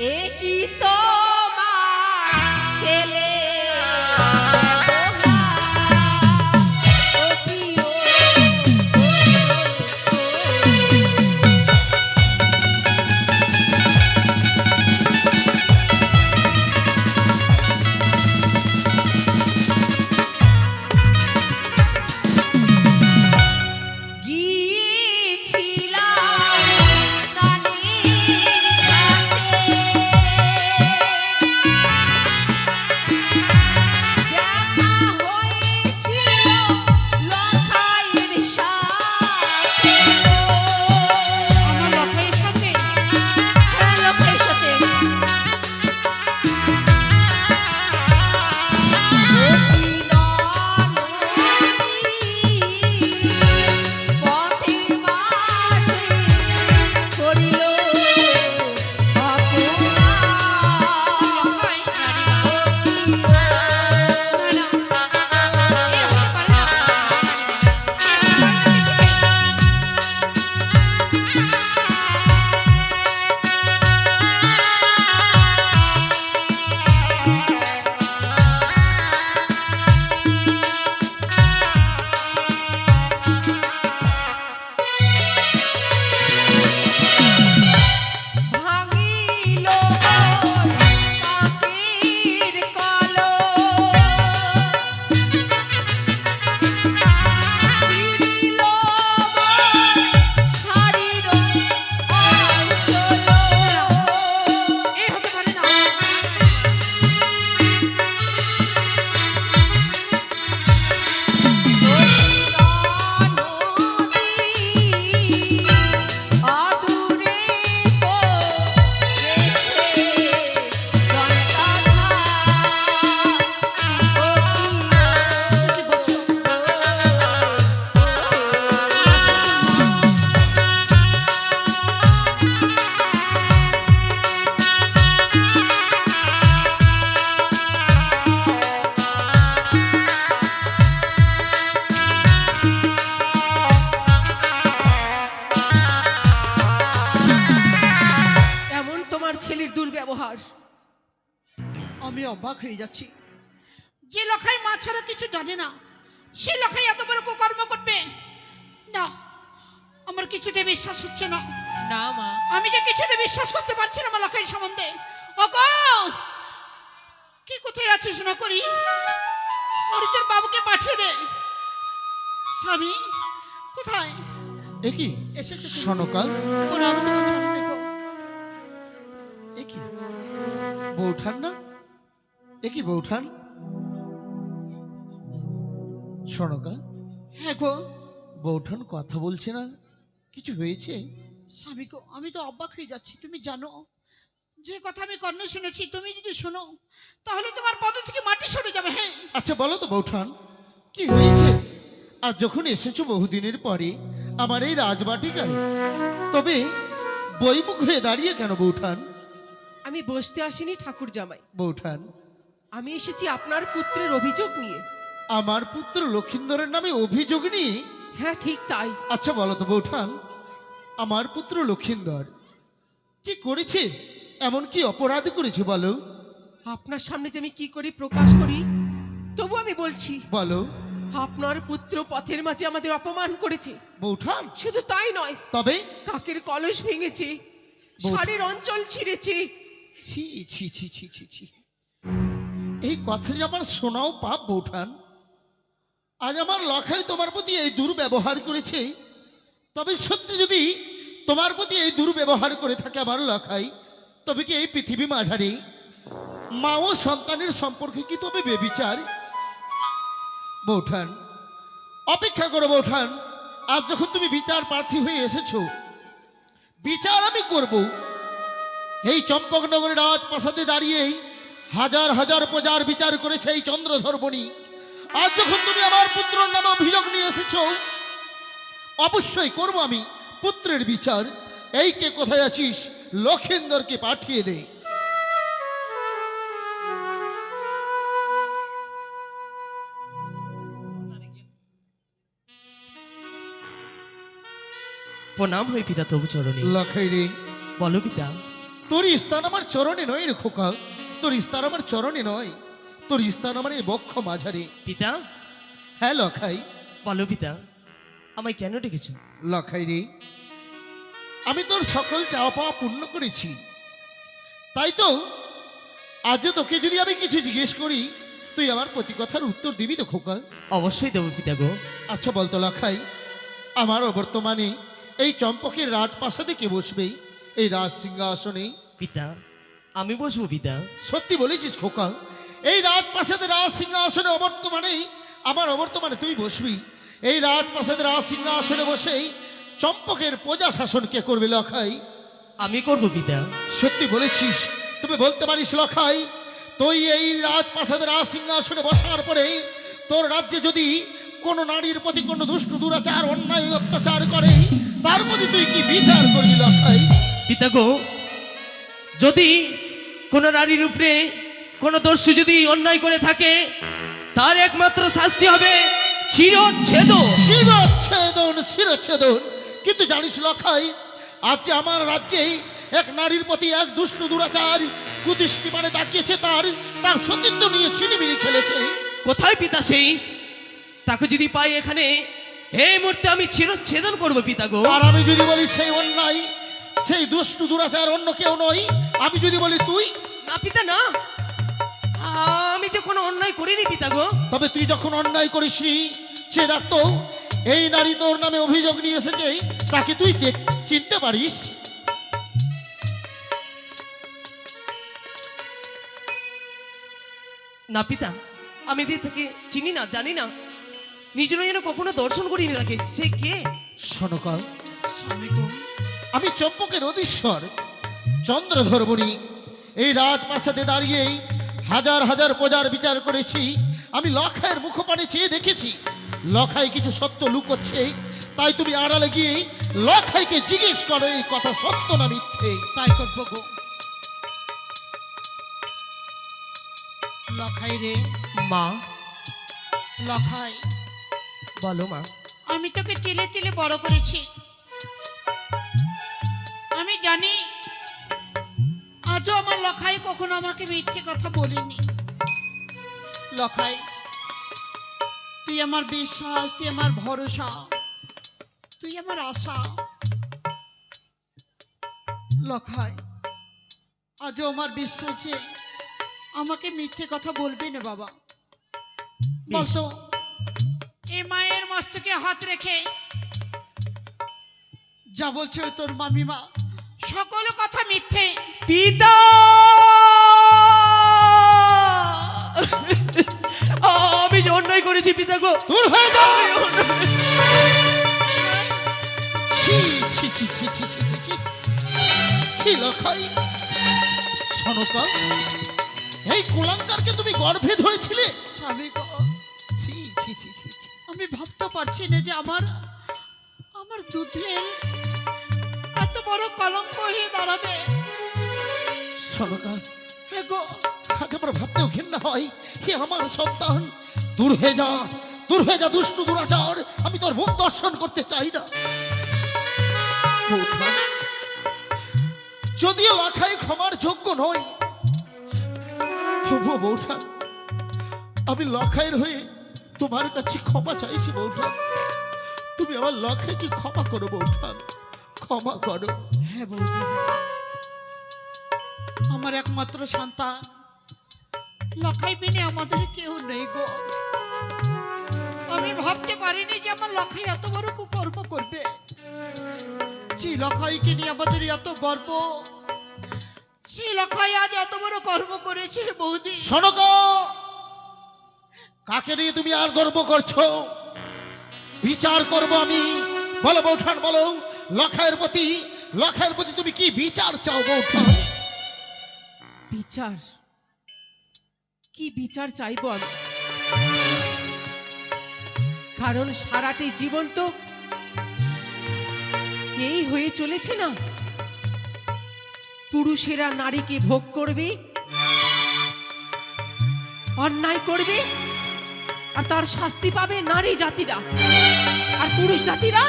এ কি তোমার অবাক হয়ে যাচ্ছি। যে লখাই মা ছাড়া কিছু জানে না সে লখাই এত বড় কুকর্ম করবে? না আমার কিছুতে বিশ্বাস হচ্ছে না। না মা। আমি যে কিছুতে বিশ্বাস করতে পারছি না আমার সম্বন্ধে। ও গো কি কোথায় আছিস না করি? ওর তোর বাবুকে পাঠিয়ে দে। স্বামী কোথায়? এ কি? এসেছে? সনকা ওর আরও তোমার চরণে গো। এ কি? বৌঠান না এ কি বৌঠান সনকা হ্যাঁ গো। বৌঠান কথা বলছে না। কিছু হয়েছে? স্বামী গো আমি তো অবাক হয়ে যাচ্ছি তুমি জানো? যে কথা আমি কর্ণে শুনেছি তুমি যদি শোনো তাহলে তোমার পদ থেকে মাটি সরে যাবে হ্যাঁ। আচ্ছা বলো তো বৌঠান কি হয়েছে? আর যখন এসেছ বহুদিনের পরে আমার এই রাজবাটিকায় তবে বইমুখ হয়ে দাঁড়িয়ে কেন বৌঠান আমি বসতে আসিনি ঠাকুর জামাই বৌঠান আমি এসেছি আপনার পুত্রের অভিযোগ নিয়ে। আমার পুত্র লক্ষিন্দরের নামে অভিযোগ নিয়ে? হ্যাঁ ঠিক তাই। আচ্ছা বলো তো বৌঠান আমার পুত্র লক্ষিন্দর কি করেছে? এমন কি অপরাধ করেছে বলো। আপনার সামনে যে আমি কি করি প্রকাশ করি তবু আমি বলছি বলো। আপনার পুত্র পথের মাঝে আমাদের অপমান করেছে। বৌঠান? শুধু তাই নয় তবে? কাকের কলস ভেঙেছে শাড়ির অঞ্চল ছিঁড়েছে। ছি ছি ছি ছি ছি ছি। এই কথা যে আমার শোনাও পাপ বৌঠান, আজ আমার লখাই তোমার প্রতি এই দুর্ব্যবহার করেছে। তবে সত্যি যদি তোমার প্রতি এই দুর্ব্যবহার করে থাকে আমার লখাই, তবে কি এই পৃথিবী মাঝারি? মা ও সন্তানের সম্পর্কে কি তবে বেবিচার? বৌঠান, অপেক্ষা করো বৌঠান, আজ যখন তুমি বিচার প্রার্থী হয়ে এসেছ, বিচার আমি করব। এই চম্পকনগরের রাজপ্রাসাদে দাঁড়িয়েই হাজার হাজার প্রজার বিচার করেছে এই চন্দ্রধর বণিক আজ যখন তুমি আমার পুত্রের নামে অভিযোগ নিয়ে এসেছ অবশ্যই করব আমি পুত্রের বিচার। এই কে কোথায় আছিস? লক্ষেন্দরকে পাঠিয়ে দে। প্রণাম হই পিতা তবু চরণে। লখাই রে বলো পিতা। তোর স্থান আমার চরণে নয় রে খোকা। তোর স্থান আমার চরণে নয় তোর স্থান আমার এই বক্ষ মাঝারে। পিতা? হ্যাঁ লখাই। বলো পিতা আমায় কেন ডেকেছো? লখাই রে আমি তোর সকল চাওয়া পাওয়া পূর্ণ করেছি। তাই তো আজও তোকে যদি আমি কিছু জিজ্ঞেস করি তুই আমার প্রতি কথার উত্তর দিবি তো খোকা? অবশ্যই দেবো পিতা গো। আচ্ছা বলতো লখাই আমার বর্তমানে এই চম্পকের রাজপ্রাসাদে কে বসবে? এই রাজ সিংহাসনে? পিতা আমি বসবো পিতা সত্যি বলেছিস খোকা। এই রাজপ্রাসাদে রাজ সিংহাসনে অবর্তমানে আমার অবর্তমানে তুই বসবি। এই রাজপ্রাসাদে রাজ সিংহাসনে বসেই চম্পকের প্রজা শাসন কে করবে লখাই? আমি করব পিতা সত্যি বলেছিস। তুমি বলতে পারিস লখাই তুই এই রাজপ্রাসাদে রাজ সিংহাসনে বসার পরে তোর রাজ্যে যদি কোনো নারীর প্রতি কোনো দুষ্ট দুরাচার অন্যায় অত্যাচার করে তার প্রতি তুই কি বিচার করবি লখাই? পিতা গো যদি কোনো নারীর উপরে কোনো দস্যু যদি অন্যায় করে থাকে তার একমাত্র শাস্তি হবে কিন্তু জানিস লখাই আজ যে আমার রাজ্যে এক নারীর প্রতি এক দুষ্ট দুরাচার কুদৃষ্টি মানে তাকিয়েছে তার তার সতীত্ব নিয়ে ছিনিমিনি খেলেছে। কোথায় পিতা সেই? তাকে যদি পাই এখানে এই মুহূর্তে আমি চিরচ্ছেদন করব পিতা গো। আর আমি যদি বলি সেই অন্যায় সেই দুষ্ট দুরাচার অন্য কেউ নয় আমি যদি বলি তুই? না পিতা না। আমি যে কোনো অন্যায় করিনি পিতা গো। তবে তুই যখন অন্যায় করিসনি সে ডাক্ত এই নারী তোর নামে অভিযোগ নিয়ে এসেছে তাকে তুই দেখ চিনতে পারিস? না পিতা আমি এদের থেকে চিনি না জানি না। নিজেরও যেন কখনো দর্শন করিনি তাকে। সে কে? স্বামী আমি চম্পকের অধীশ্বর। চন্দ্রধর্মণি এই রাজপ্রাসাদে দাঁড়িয়েই হাজার হাজার প্রজার বিচার করেছি। আমি লখায়ের মুখপানে চেয়ে দেখেছি লখাই কিছু সত্য লুকোচ্ছে। তাই তুমি আড়ালে গিয়ে লখাইকে জিজ্ঞেস করো এই কথা সত্য না মিথ্যে? তাই করব গো। লখাই রে মা। লখাই। বলো মা। আমি তোকে তিলে তিলে বড় করেছি। আমি জানি আজও আমার লখাই কখনো আমাকে মিথ্যে কথা বলিনি। লখাই তুই আমার বিশ্বাস তুই আমার ভরসা তুই আমার আশা। লখাই আজও আমার বিশ্বাস যে আমাকে মিথ্যে কথা বলবি না বাবা। বলতো এই মায়ের মস্তকে হাত রেখে যা বলছে তোর মামিমা সকল কথা মিথ্যে। পিতা! আমি যে অন্যায় করেছি পিতা গো। দূর হয়ে যাও ছি ছি ছি ছি ছি ছি ছি ছি। ছি লখাই। শোনকা এই কুলাঙ্গারকে তুমি গর্ভে ধরেছিলে? স্বামী গো, ছি ছি ছি ছি ছি। আমি ভাবতে পারছি না যে আমার আমার দুধের আমার আমি তোর মুখ দর্শন করতে চাই না। যদিও লাখাই ক্ষমার যোগ্য নয় তবুও বৌঠান, আমি লখাইয়ের হয়ে তোমার কাছে ক্ষমা চাইছি বৌঠান। তুমি আমার লখাইকে ক্ষমা করো বৌঠান। ক্ষমা করো। হ্যাঁ বৌদি। আমার একমাত্র সন্তান। লখাই বিনে আমাদের কেউ নেই গো। আমি ভাবতে পারিনি যে আমার লখাই এত বড় কুকর্ম করবে। যে লখাইকে নিয়ে আমাদের এত গর্ব। সেই লখাই আজ এত বড় কর্ম করেছে বৌদি। শোনক কাকে নিয়ে তুমি আর গর্ব করছ? বিচার করব আমি। বলো বৌঠান বলো। লখায়ের প্রতি লখায়ের প্রতি তুমি কি বিচার চাও, বৌঠান? বিচার? কি বিচার চাইব আমি কারণ সারাটি জীবন তো এই হয়ে চলেছে না। পুরুষেরা নারীকে ভোগ করবে, অন্যায় করবে, আর তার শাস্তি পাবে নারী জাতিরা। আর পুরুষ জাতিরা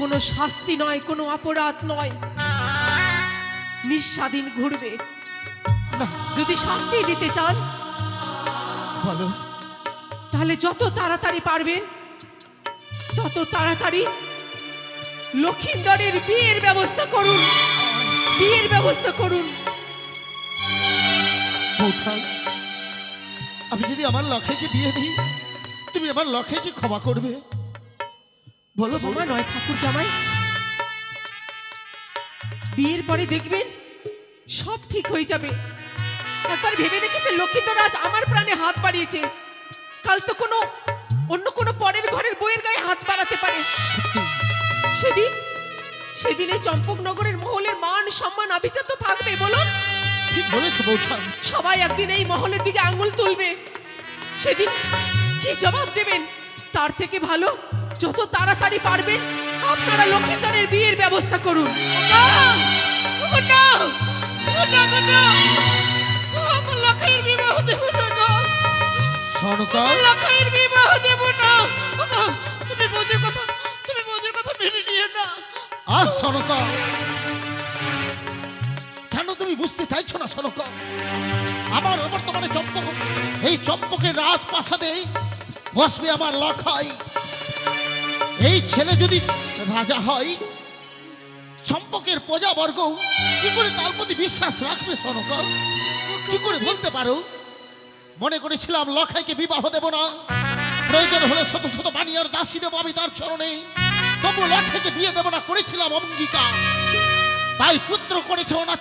কোনো শাস্তি নয়, কোনো অপরাধ নয়। নিঃস্বাধীন ঘুরবে। না, যদি শাস্তি দিতে চান, বলো। তাহলে যত তাড়াতাড়ি পারবেন, তত তাড়াতাড়ি লক্ষিন্দরের বিয়ের ব্যবস্থা করুন। বিয়ের ব্যবস্থা করুন। আমি যদি আমার লক্ষ্যকে বিয়ে দিই, তুমি আমার লক্ষ্যকে ক্ষমা করবে। বলো বোমা নয় ঠাকুর জামাই। বিয়ের পরে দেখবেন সব ঠিক হয়ে যাবে। একবার ভেবে দেখেছে লক্ষিন্দর আজ আমার প্রাণে হাত বাড়িয়েছে। কাল তো কোনো অন্য কোনো পরের ঘরের বইয়ের গায়ে হাত বাড়াতে পারে। সেদিন সেদিনে চম্পকনগরের মহলের মান সম্মান আভিজাত তো থাকবে বলুন। ঠিক বলেছ বৌঠান সবাই একদিন এই মহলের দিকে আঙুল তুলবে। সেদিন কি জবাব দেবেন? তার থেকে ভালো যত তাড়াতাড়ি পারবেন আপনারা লক্ষিন্দরের বিয়ের ব্যবস্থা করুন ওগো! ওগো না! ওগো না, ওগো না! আমার লক্ষের বিবাহ দেব না গো! সনকা আমার লক্ষের বিবাহ দেব না ওগো, তুমি বৌদির কথা তুমি বৌদির কথা মেনে নিও না আজ সনকা কেন তুমি বুঝতে চাইছো না সনকা আমার বর্তমানে চম্পক এই চম্পকের রাজপ্রাসাদে বসবে আমার লখাই এই ছেলে যদি রাজা হয়, চম্পকের প্রজাবর্গ, কি করে তার প্রতি বিশ্বাস রাখবে সনকা কি করে বলতে পারো? মনে করেছিলাম লখাইকে বিবাহ দেব না। প্রয়োজন হলে শত শত বানিয়ার দাসী দেবো আমি তার চরণে। তবু লখাইকে বিয়ে দেব না করেছিলাম অঙ্গিকা তাই পুত্র করেছে অনাচার